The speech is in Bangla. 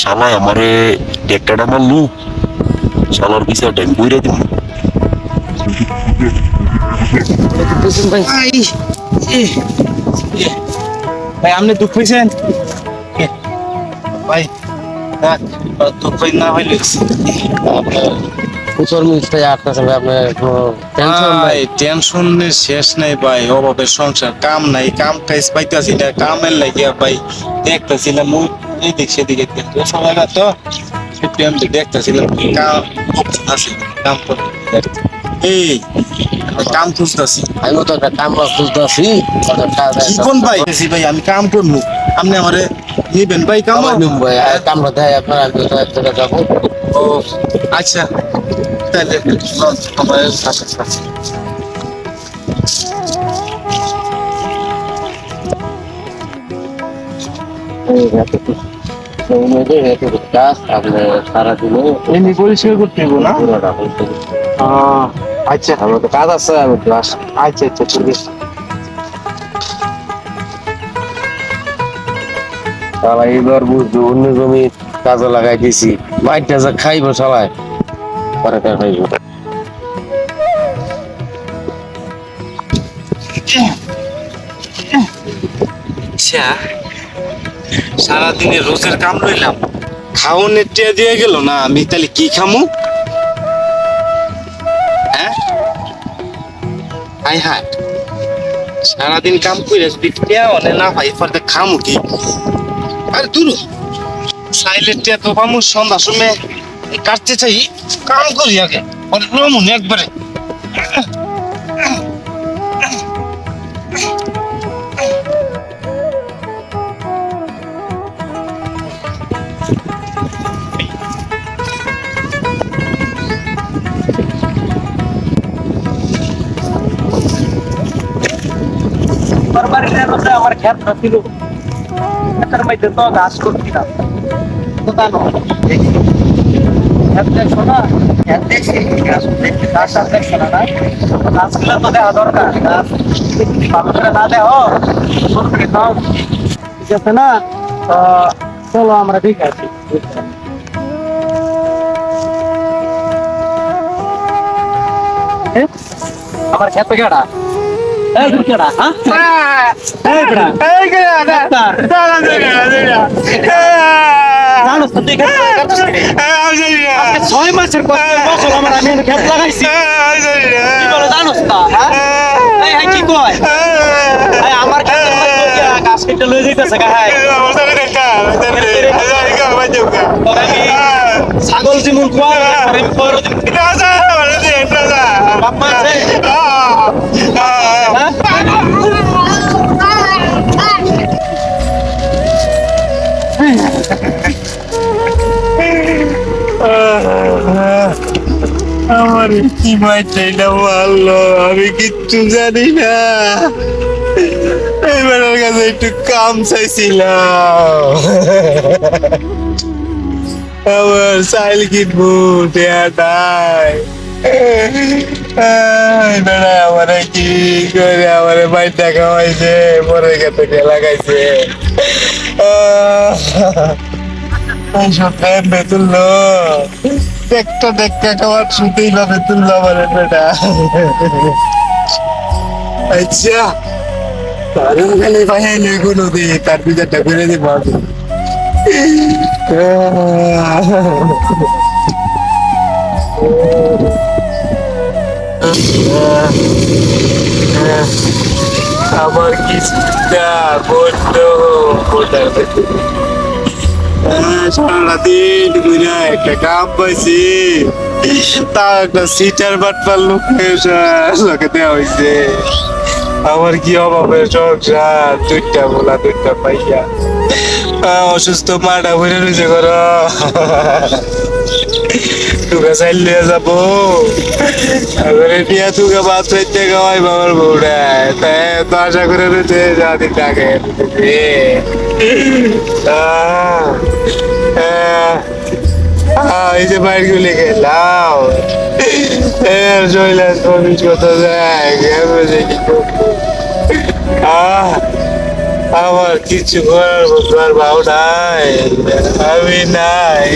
শালা আমারে টেক্টাটা মারলু? শালার পিছনে ট্যাঙ্ক বইরে দিব? ভাই আপনি দুঃখ পেয়েছেন ভাই দেখ, না হইলে ভাই আপনার কোনো টেনশন ভাই নাই? টেনশন শেষ নাই ভাই অভাবের সংসার কাম নাই কাম কাজ পাইতাছি না কামের লাগিয়া ভাই দেখতেছিলাম মুই এদিক সেদিকে সময় না তো আমি দেখতেছিলাম কাম আছে কাম এই কাম খুঁজতেছি। আমি তো একটা কাম খুঁজতেছি কোন ভাই ভাই আমি কাম করব। আপনি আমারে নিবেন ভাই কাম ভাই কামরা দেয় আপনার আমি তো এক যাব ও আচ্ছা। তাহলে সাথে সাথে আচ্ছা আমার তো কাজ আছে আমি আচ্ছা আচ্ছা ঠিক আছে। শালা বুঝছ অন্য জমি কাজে লাগাই দিছি। মাইটা যা খাইবো শালায়। পরে টা খাইবো আচ্ছা সারাদিনে রোজের কাম রইলাম খাওনের টিয়া দিয়ে গেল না? আমি তাহলে কি খামু? হ্যাঁ? হাই সারাদিন কাম করে টিয়া অনে না পাই পরে খামু কি? আরে, দূর সাইলের টিয়া তো পামু সন্ধ্যা সময়। কাটতে চাই, কাম করি আগে পরে রমুন একবারে। আমার খেত ছিল। খেতের মধ্যে তো গাছ করছিলাম তো জানো খেত দেখছ না দেখছি গাছ টাছ না। গাছগুলো তো দেওয়া দরকার গাছ ভালো করে না দেও ছোট করে দাও। ঠিক আছে না? চলো আমরা ঠিক আছি। আমার খেত কেডা এই কেডা হ্যাঁ? এই কেডা? কাটছিস কে? আজকে ছয় মাসের কষ্ট ফসল আমার আমি খেত লাগাইছি। কি বলে জানোস হ্যাঁ? হ্যাঁ কি কয়? আমার গাছ কেটে লয়ে যাইতেছে গা হ্যাঁ। আমি ছাগল যেমন বাপ মা আমার কি মাইটাইটা মারলো আমি কিচ্ছু জানি না। এবারের কাছে একটু কাম চাইছিলাম। আমার সাইল কিনবো নাই। এবারে আমারে কি করে আমারে বাইটা খাওয়াইছে পরে গেছে লাগাইছে এইসব টাইম বেতুল্লো একটা দেখা খাওয়ার না বেতুল্লো আমার বেটা আচ্ছা তার দিব আমি আমার কি চিন্তা বলল ওটার সারাদিন ঘুরে একটা কাম পাইছি। তা একটা সিটার বাটপার লোক লোকে আমার কি অভাবের সংসার দুইটা বলা দুইটা পাইয়া। অসুস্থ মাটা ভরে রয়েছে ঘর। তুকে চাইলে যাব। এবারে নিয়ে তুকে ভাত চাইতে খাওয়াই বাবার বউটা তাই তো আশা করে রয়েছে আহ, আহ, এই যে বাইর গুলি গেলাম এর শৈলাস ভবিষ্যৎ যায় আহ, আমার কিছু করার আর ভাব নাই আমি নাই।